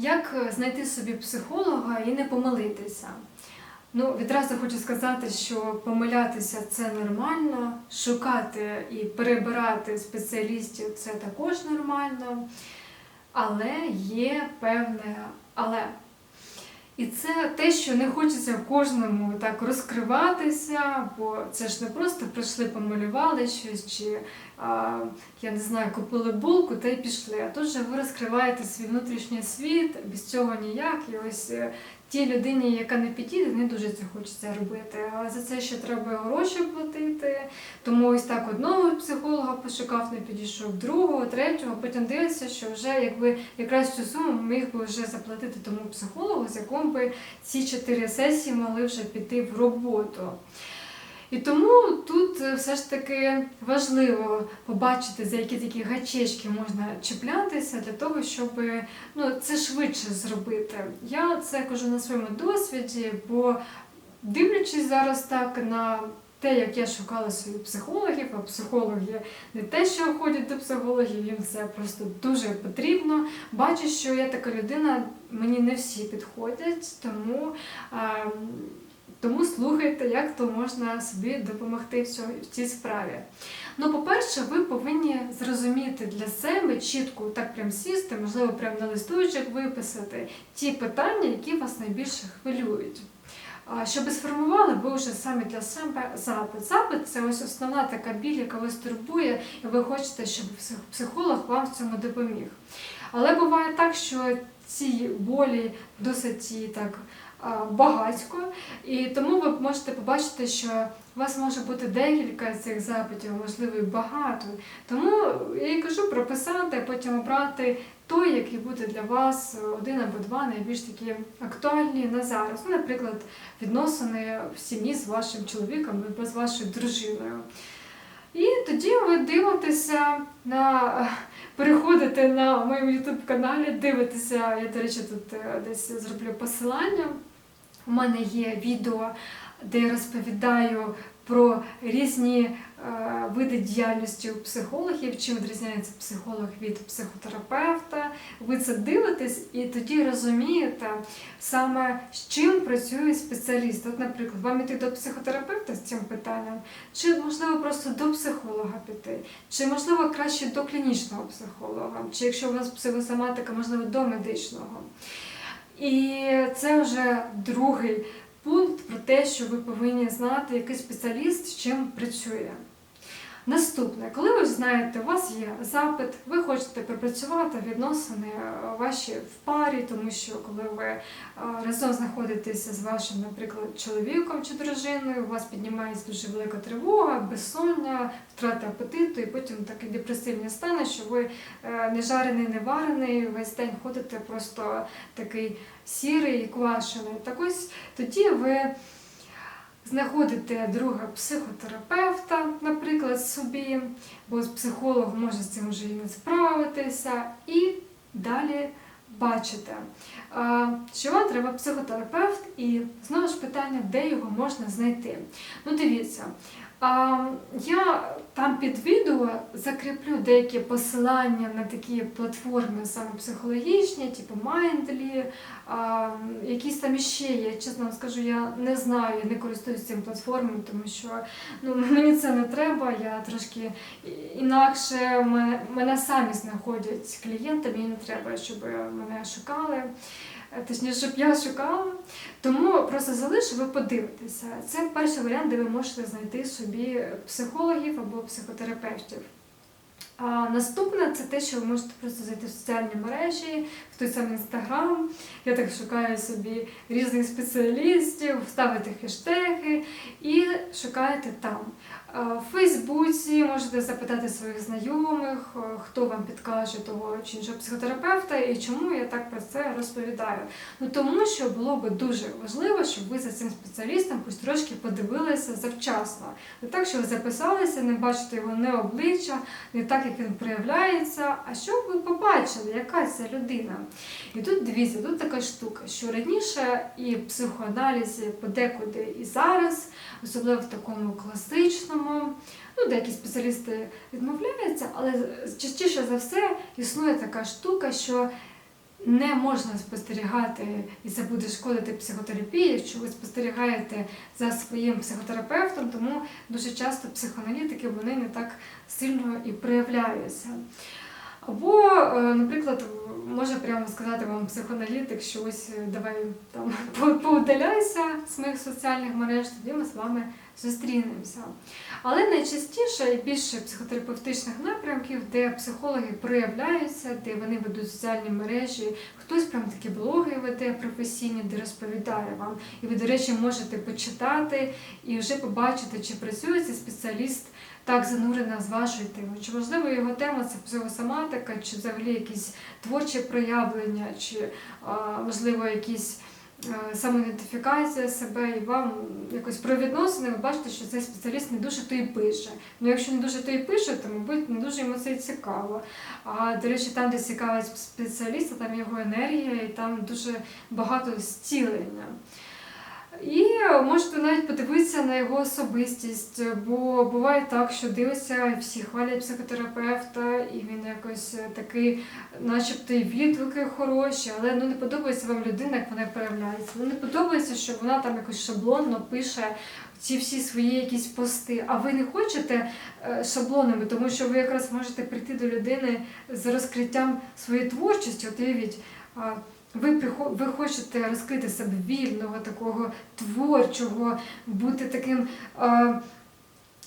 Як е, знайти собі психолога і не помилитися? Ну, відразу хочу сказати, що помилятися це нормально, шукати і перебирати спеціалістів це також нормально, але є певне але. І це те, що не хочеться кожному так розкриватися, бо це ж не просто прийшли, помалювали щось, чи я не знаю, купили булку та й пішли. А тут же ви розкриваєте свій внутрішній світ, без цього ніяк. І ось е, тій людині, яка не підійде, не дуже це хочеться робити. А за це ще треба гроші платити. Тому ось так одного психолога пошукав, не підійшов, другого, третього, потім дивиться, що вже якби якраз цю суму міг би вже заплатити тому психологу, з яким би ці чотири сесії могли вже піти в роботу. І тому тут е, все ж таки важливо побачити, за які такі гачечки можна чіплятися для того, щоб ну, це швидше зробити. Я це кажу на своєму досвіді, бо дивлячись зараз так на те, як я шукала своїх психологів, а психологи не те, що ходять до психологів, їм це просто дуже потрібно. Бачу, що я така людина, мені не всі підходять, тому. Тому слухайте, як то можна собі допомогти в цій справі. Ну, по-перше, ви повинні зрозуміти для себе чітко, так прям сісти, можливо, прямо на листочок виписати ті питання, які вас найбільше хвилюють. Щоб сформували ви вже самі для себе запит. Запит це ось основна така біль, яка вас турбує, і ви хочете, щоб психолог вам в цьому допоміг. Але буває так, що ці болі досить так багатько, і тому ви можете побачити, що у вас може бути декілька цих запитів, можливо, багато. Тому я і кажу прописати, а потім обрати той, який буде для вас один або два найбільш такі актуальні на зараз. Ну, наприклад, відносини в сім'ї з вашим чоловіком або з вашою дружиною. І тоді ви дивитеся на переходите на моєму youtube каналі, дивитеся, я, до речі, тут е, десь зроблю посилання. У мене є відео, де я розповідаю про різні е, види діяльності у психологів, чим відрізняється психолог від психотерапевта. Ви це дивитесь і тоді розумієте саме з чим працює спеціаліст. От, наприклад, вам іти до психотерапевта з цим питанням, чи можливо просто до психолога піти, чи можливо краще до клінічного психолога, чи якщо у вас психосоматика, можливо, до медичного. І це вже другий пункт про те, що ви повинні знати, який спеціаліст з чим працює. Наступне, коли ви знаєте, у вас є запит, ви хочете пропрацювати відносини е, ваші в парі, тому що коли ви е, разом знаходитеся з вашим, наприклад, чоловіком чи дружиною, у вас піднімається дуже велика тривога, безсоння, втрата апетиту, і потім такі депресивні стани, що ви е, не жарений, не варений, весь день ходите просто такий сірий, квашений. Так ось тоді ви знаходите друга психотерапевта, наприклад, собі, бо психолог може з цим вже і не справитися, і далі бачите, що вам треба психотерапевт, і знову ж питання, де його можна знайти. Ну, дивіться. Я там під відео закріплю деякі посилання на такі платформи саме психологічні, типу Mindly, якісь там іще є. Чесно вам скажу, я не знаю, я не користуюсь цим платформами, тому що ну, мені це не треба. Я трошки інакше мене, самі знаходять клієнти, мені не треба, щоб мене шукали. Е, Точніше, щоб я шукала. Тому просто залишу, ви подивитеся. Це перший варіант, де ви можете знайти собі психологів або психотерапевтів. А наступне це те, що ви можете просто зайти в соціальні мережі, в той самий інстаграм. Я так шукаю собі різних спеціалістів, ставити хештеги і шукаєте там. А В Фейсбуці можете запитати своїх знайомих, е, хто вам підкаже того чи іншого психотерапевта і чому я так про це розповідаю. Ну тому що було би дуже важливо, щоб ви за цим спеціалістом хоч трошки подивилися завчасно. Не так, що ви записалися, не бачите його не обличчя, не так, як він проявляється, а щоб ви побачили, яка це людина. І тут дивіться, тут така штука, що раніше і психоаналізі подекуди і зараз, особливо в такому класичному, ну, деякі спеціалісти відмовляються, але частіше за все існує така штука, що не можна спостерігати, і це буде шкодити психотерапії, якщо ви спостерігаєте за своїм психотерапевтом, тому дуже часто психоаналітики вони не так сильно і проявляються. Або, е, наприклад, може прямо сказати вам психоаналітик, що ось е, давай там поудаляйся з моїх соціальних мереж, тоді ми з вами зустрінемося. Але найчастіше і більше психотерапевтичних напрямків, де психологи проявляються, де вони ведуть соціальні мережі, хтось прям такі блоги веде професійні, де розповідає вам. І ви, до речі, можете почитати і вже побачити, чи працює цей спеціаліст так занурена з вашою темою. Чи можливо його тема це психосоматика, чи взагалі якісь творчі проявлення, чи можливо якісь е, самоідентифікація себе, і вам якось про відносини, ви бачите, що цей спеціаліст не дуже то і пише. Ну якщо не дуже то і пише, то мабуть не дуже йому це цікаво. А до речі, там, де цікавить спеціаліста, там його енергія, і там дуже багато зцілення. І можете навіть подивитися на його особистість, бо буває так, що дивишся, всі хвалять психотерапевта, і він якось такий, начебто і відгуки хороші, але ну не подобається вам людина, як вона проявляється. Ну не подобається, що вона там якось шаблонно пише ці всі свої якісь пости. А ви не хочете е, шаблонами, тому що ви якраз можете прийти до людини з розкриттям своєї творчості. От уявіть, ви ви хочете розкрити себе вільного, такого творчого, бути таким. а,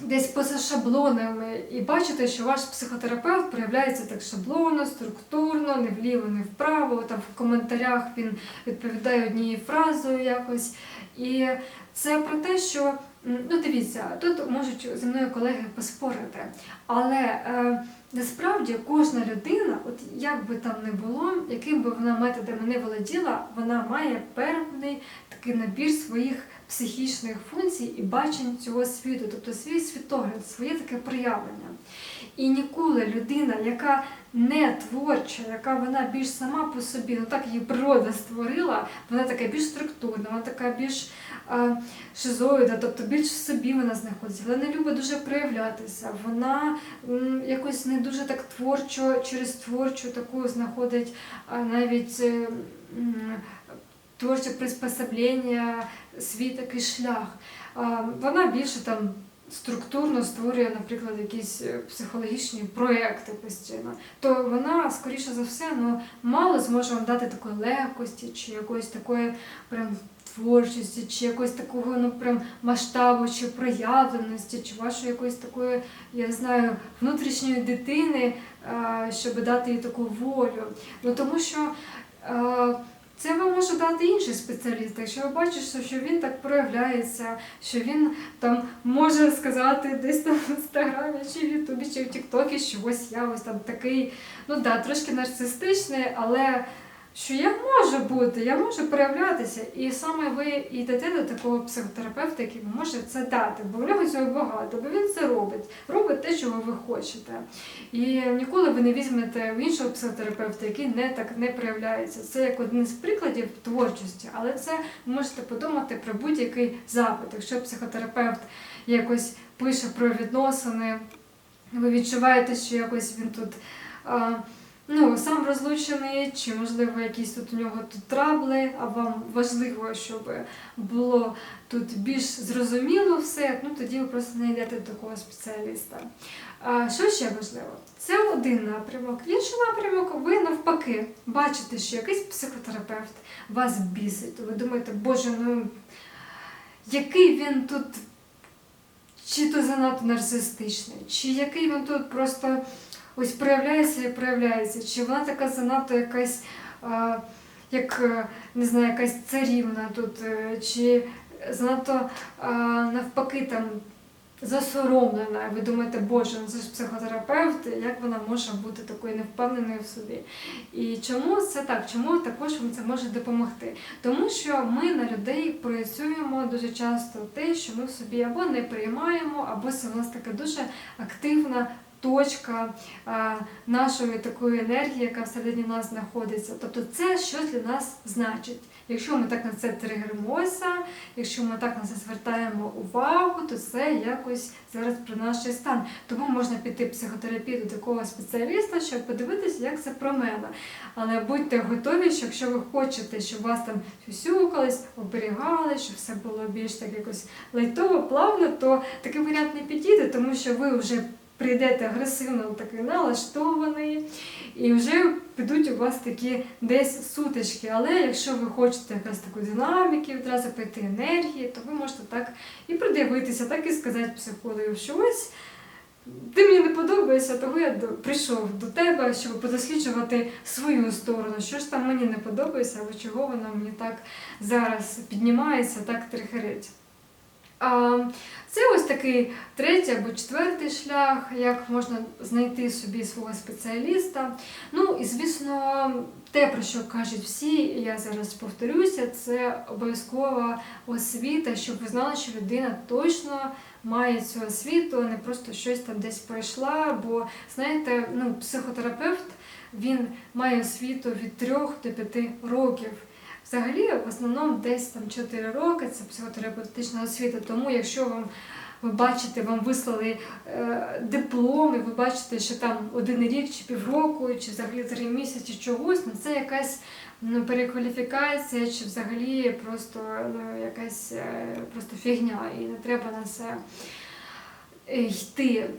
Десь поза шаблонами, і бачите, що ваш психотерапевт проявляється так шаблонно, структурно, не вліво, не вправо. Там в коментарях він відповідає однією фразою якось. І це про те, що ну дивіться, тут можуть зі мною колеги поспорити, але е, насправді кожна людина, от як би там не було, яким би вона методами не володіла, вона має певний такий набір своїх психічних функцій і бачень цього світу, тобто свій світогляд, своє таке проявлення. І ніколи людина, яка не творча, яка вона більш сама по собі, ну так її природа створила, вона така більш структурна, вона така більш е, шизоїда, тобто більш в собі вона знаходиться, вона не любить дуже проявлятися, вона м, якось не дуже так творчо, через творчу таку знаходить а, навіть е, м, творче приспособлення, свій такий шлях. А, Вона більше там структурно створює, наприклад, якісь е, психологічні проекти постійно, то вона, скоріше за все, ну, мало зможе вам дати такої легкості, чи якоїсь такої прям творчості, чи якогось такого ну, прям масштабу, чи проявленості, чи вашої якоїсь такої, я знаю, внутрішньої дитини, е, щоб дати їй таку волю. Ну тому що. Це вам може дати інший спеціаліст. Якщо ви бачите, що він так проявляється, що він там може сказати десь там в інстаграмі, чи в Ютубі, чи в Тіктокі, що ось я ось там такий, ну да, трошки нарцистичний, але що я можу бути, я можу проявлятися. І саме ви йдете до такого психотерапевта, який може це дати, бо в нього цього багато, бо він це робить, робить те, чого ви хочете. І ніколи ви не візьмете в іншого психотерапевта, який не так не проявляється. Це як один з прикладів творчості, але це ви можете подумати про будь-який запит. Якщо психотерапевт якось пише про відносини, ви відчуваєте, що якось він тут. Ну, сам розлучений, чи можливо якісь тут у нього тут трабли, а вам важливо, щоб було тут більш зрозуміло все, ну тоді ви просто не йдете до такого спеціаліста. А, що ще важливо? Це один напрямок. Інший напрямок, ви навпаки бачите, що якийсь психотерапевт вас бісить. Ви думаєте, боже, ну який він тут чи то занадто нарцистичний, чи який він тут просто ось проявляється і проявляється, чи вона така занадто якась, як е, не знаю, якась царівна тут, е, чи занадто навпаки там засоромлена. Ви думаєте, боже, ну це ж психотерапевт, як вона може бути такою невпевненою в собі? І чому це так? Чому також вам це може допомогти? Тому що ми на людей проєцюємо дуже часто те, що ми в собі або не приймаємо, або це у нас така дуже активна точка нашої такої енергії, яка всередині нас знаходиться. Тобто це щось для нас значить. Якщо ми так на це тригеримося, якщо ми так на це звертаємо увагу, то це якось зараз про наш стан. Тому можна піти в психотерапію до такого спеціаліста, щоб подивитися, як це про мене. Але будьте готові, що якщо ви хочете, щоб вас там сюсюкались, оберігали, щоб все було більш так якось лайтово, плавно, то такий варіант не підійде, тому що ви вже прийдете агресивно такий налаштований, і вже підуть у вас такі десь сутички. Але якщо ви хочете якась таку динаміки, відразу пойти енергії, то ви можете так і придивитися, так і сказати психологу, що ось. Ти мені не подобаєшся, того я прийшов до тебе, щоб подосліджувати свою сторону. Що ж там мені не подобається, або чого воно мені так зараз піднімається, так трихерить. Це ось такий третій або четвертий шлях, як можна знайти собі свого спеціаліста. Ну і звісно, те, про що кажуть всі, і я зараз повторюся, це обов'язкова освіта, щоб ви знали, що людина точно має цю освіту, а не просто щось там десь пройшла. Бо знаєте, ну, психотерапевт він має освіту від 3 до 5 років. Взагалі, в основному десь там 4 роки це психотерапевтична освіта. Тому якщо вам ви бачите, вам вислали е, диплом, і ви бачите, що там один рік чи півроку, чи взагалі три місяці чогось, ну це якась ну, перекваліфікація, чи взагалі просто ну, якась е, просто фігня, і не треба на це е, йти.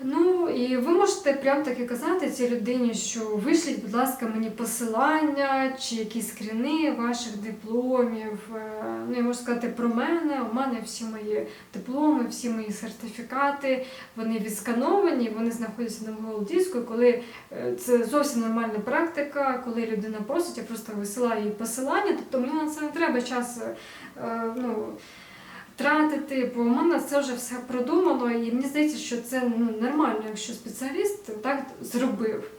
Ну і ви можете прям таки казати цій людині, що вишліть, будь ласка, мені посилання чи якісь скріни ваших дипломів. Е, Ну, я можу сказати про мене. У мене всі мої дипломи, всі мої сертифікати, вони відскановані, вони знаходяться на Google диску. Коли е, це зовсім нормальна практика, коли людина просить, я просто висилаю їй посилання, тобто мені на це не треба час. е, Ну, тратити, бо в мене це вже все продумано, і мені здається, що це ну, нормально, якщо спеціаліст так зробив.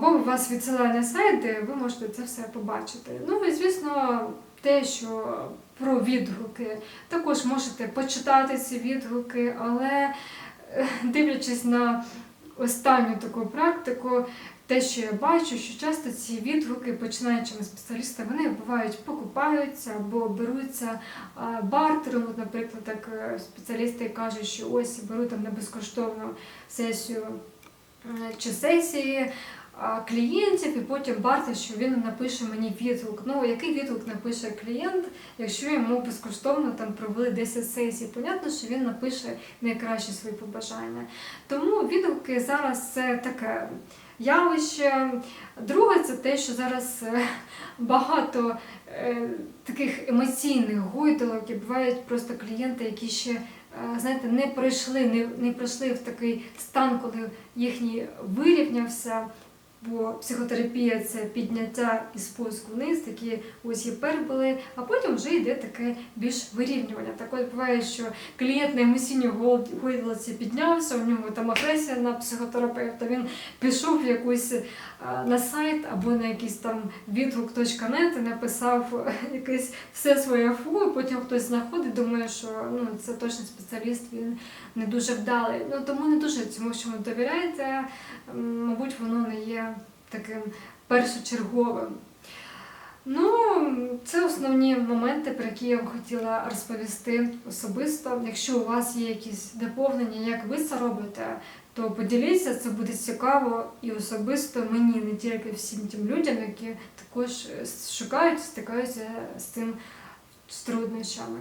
Бо у вас відсилає на сайт, де ви можете це все побачити. Ну і звісно, те, що про відгуки, також можете почитати ці відгуки, але е, дивлячись на останню таку практику, те, що я бачу, що часто ці відгуки починаючими спеціалістами, вони бувають покупаються або беруться а, бартером. От, наприклад, так е, спеціалісти кажуть, що ось беру там на безкоштовну сесію е, чи сесії клієнтів, і потім бартер, що він напише мені відгук. Ну, який відгук напише клієнт, якщо йому безкоштовно там провели 10 сесій? Понятно, що він напише найкращі свої побажання. Тому відгуки зараз це таке явище. Друге, це те, що зараз е, багато е, таких емоційних гойдалок і бувають просто клієнти, які ще е, знаєте, не пройшли, не, не пройшли в такий стан, коли їхній вирівнявся. Бо психотерапія це підняття і спуск вниз, такі ось гіперболи, а потім вже йде таке більш вирівнювання. Так от буває, що клієнт на емоційній гойдалці піднявся, у нього там агресія на психотерапевта, він пішов якусь на сайт або на якийсь там відгук.нет і написав якесь все своє фу, і потім хтось знаходить, думає, що ну, це точно спеціаліст, він не дуже вдалий. Ну тому не дуже цьому, що довіряєте, мабуть, воно не є таким першочерговим. Ну, це основні моменти, про які я вам хотіла розповісти особисто. Якщо у вас є якісь доповнення, як ви це робите, то поділіться, це буде цікаво і особисто мені, не тільки всім тим людям, які також шукають, стикаються з цим з труднощами.